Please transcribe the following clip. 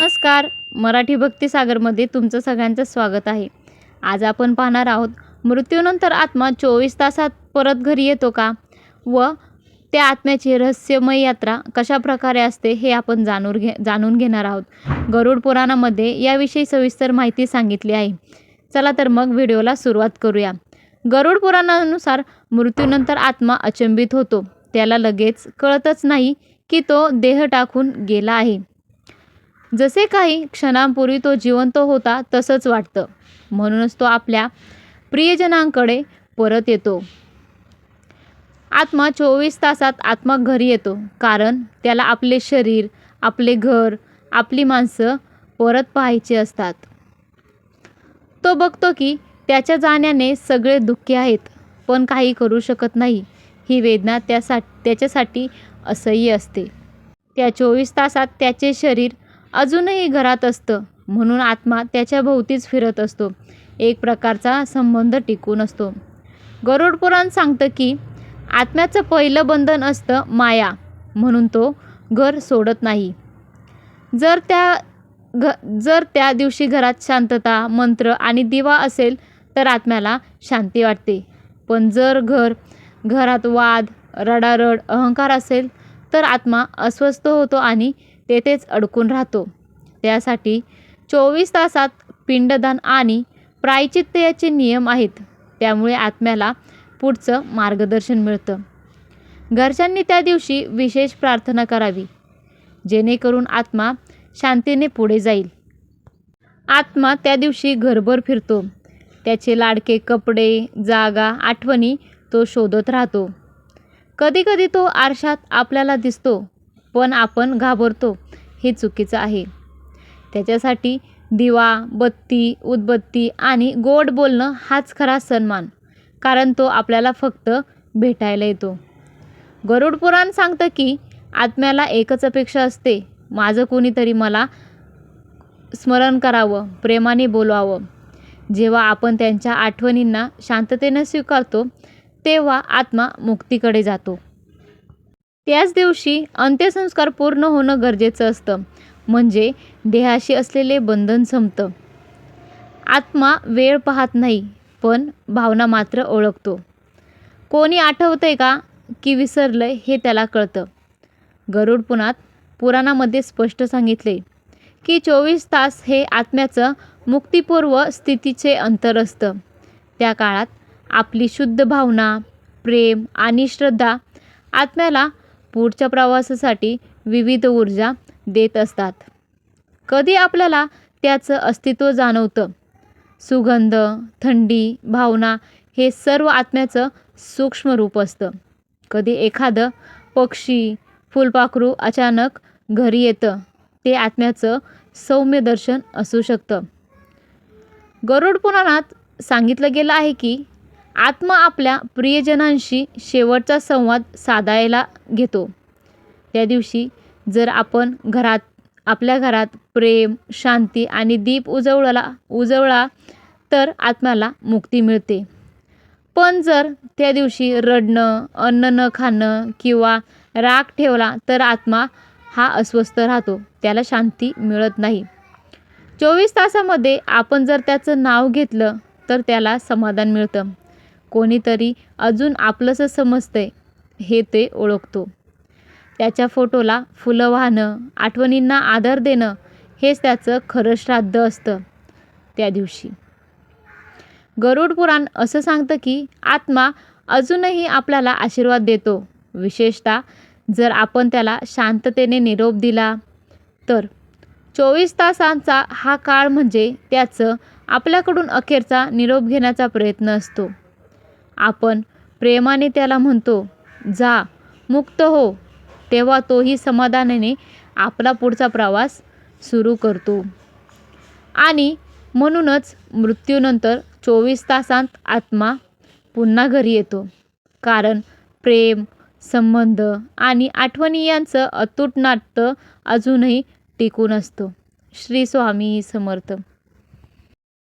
नमस्कार. मराठी भक्तिसागरमध्ये तुमचं सगळ्यांचं स्वागत आहे. आज आपण पाहणार आहोत मृत्यूनंतर आत्मा चोवीस तासात परत घरी येतो का? व त्या आत्म्याची रहस्यमय यात्रा कशा प्रकारे असते हे आपण जाणून घे जाणून घेणार आहोत. गरुड पुराणामध्ये याविषयी सविस्तर माहिती सांगितली आहे. चला तर मग व्हिडिओला सुरुवात करूया. गरुड पुराणानुसार मृत्यूनंतर आत्मा अचंबित होतो. त्याला लगेच कळतच नाही की तो देह टाकून गेला आहे. जसे काही क्षणांपूर्वी तो जिवंत होता तसंच वाटतं. म्हणूनच तो आपल्या प्रियजनांकडे परत येतो. आत्मा चोवीस तासात आत्मा घरी येतो. कारण त्याला आपले शरीर आपले घर आपली माणसं परत पाहायची असतात. तो बघतो की त्याच्या जाण्याने सगळे दुःखी आहेत पण काही करू शकत नाही. ही वेदना त्यासा त्याच्यासाठी असह्य असते. त्या चोवीस तासात त्याचे शरीर अजूनही घरात असतं. म्हणून आत्मा त्याच्या भोवतीच फिरत असतो. एक प्रकारचा संबंध टिकून असतो. गरुड पुराण सांगतं की आत्म्याचं पहिलं बंधन असतं माया म्हणून तो घर सोडत नाही. जर त्या घ जर त्या दिवशी घरात शांतता मंत्र आणि दिवा असेल तर आत्म्याला शांती वाटते. पण जर घर घरात वाद रडारड अहंकार असेल तर आत्मा अस्वस्थ होतो आणि तेथेच अडकून राहतो. त्यासाठी चोवीस तासात पिंडदान आणि प्रायचित्त याचे नियम आहेत. त्यामुळे आत्म्याला पुढचं मार्गदर्शन मिळतं. घरच्यांनी त्या दिवशी विशेष प्रार्थना करावी. जेणेकरून आत्मा शांतीने पुढे जाईल. आत्मा त्या दिवशी घरभर फिरतो. त्याचे लाडके कपडे जागा आठवणी तो शोधत राहतो. कधीकधी तो आरशात आपल्याला दिसतो. पण आपण घाबरतो हे चुकीचं आहे. त्याच्यासाठी दिवा बत्ती उदबत्ती आणि गोड बोलणं हाच खरा सन्मान कारण तो आपल्याला फक्त भेटायला येतो. गरुड पुराण सांगतं की आत्म्याला एकच अपेक्षा असते माझं कोणीतरी मला स्मरण करावं प्रेमाने बोलवावं जेव्हा आपण त्यांच्या आठवणींना शांततेनं स्वीकारतो तेव्हा आत्मा मुक्तीकडे जातो. त्याच दिवशी अंत्यसंस्कार पूर्ण होणं गरजेचं असतं. म्हणजे देहाशी असलेले बंधन संपतं. आत्मा वेळ पाहत नाही पण भावना मात्र ओळखतो. कोणी आठवतंय का की विसरलंय हे त्याला कळतं. गरुडपुणात पुराणामध्ये स्पष्ट सांगितले की चोवीस तास हे आत्म्याचं मुक्तिपूर्व स्थितीचे अंतर असतं. त्या काळात आपली शुद्ध भावना प्रेम आणि श्रद्धा आत्म्याला पुढच्या प्रवासासाठी विविध ऊर्जा देत असतात. कधी आपल्याला त्याचं अस्तित्व जाणवतं? सुगंध थंडी भावना हे सर्व आत्म्याचं सूक्ष्म रूप असतं. कधी एखादं पक्षी फुलपाखरू अचानक घरी येतं ते आत्म्याचं सौम्य दर्शन असू शकतं. गरुड पुराणात सांगितलं गेलं आहे की आत्मा आपल्या प्रियजनांशी शेवटचा संवाद साधायला घेतो. त्या दिवशी जर आपण घरात आपल्या घरात प्रेम शांती आणि दीप उजवळला उजवळा तर आत्म्याला मुक्ती मिळते. पण जर त्या दिवशी रडणं अन्न न खाणं किंवा राग ठेवला तर आत्मा हा अस्वस्थ राहतो. त्याला शांती मिळत नाही. चोवीस तासामध्ये आपण जर त्याचं नाव घेतलं तर त्याला समाधान मिळतं. कोणीतरी अजून आपलंसं समजतंय हे ते ओळखतो. त्याच्या फोटोला फुलं वाहणं आठवणींना आदर देणं हेच त्याचं खरं श्राद्ध असतं त्या दिवशी. गरुड पुराण असं सांगतं की आत्मा अजूनही आपल्याला आशीर्वाद देतो. विशेषतः जर आपण त्याला शांततेने निरोप दिला तर. चोवीस तासांचा हा काळ म्हणजे त्याचं आपल्याकडून अखेरचा निरोप घेण्याचा प्रयत्न असतो. आपण प्रेमाने त्याला म्हणतो जा मुक्त हो. तेव्हा तोही समाधानाने आपला पुढचा प्रवास सुरू करतो. आणि म्हणूनच मृत्यूनंतर चोवीस तासांत आत्मा पुन्हा घरी येतो. कारण प्रेम संबंध आणि आठवणी यांचं अतूट नाट्य अजूनही टिकून असतं. श्री स्वामी समर्थ.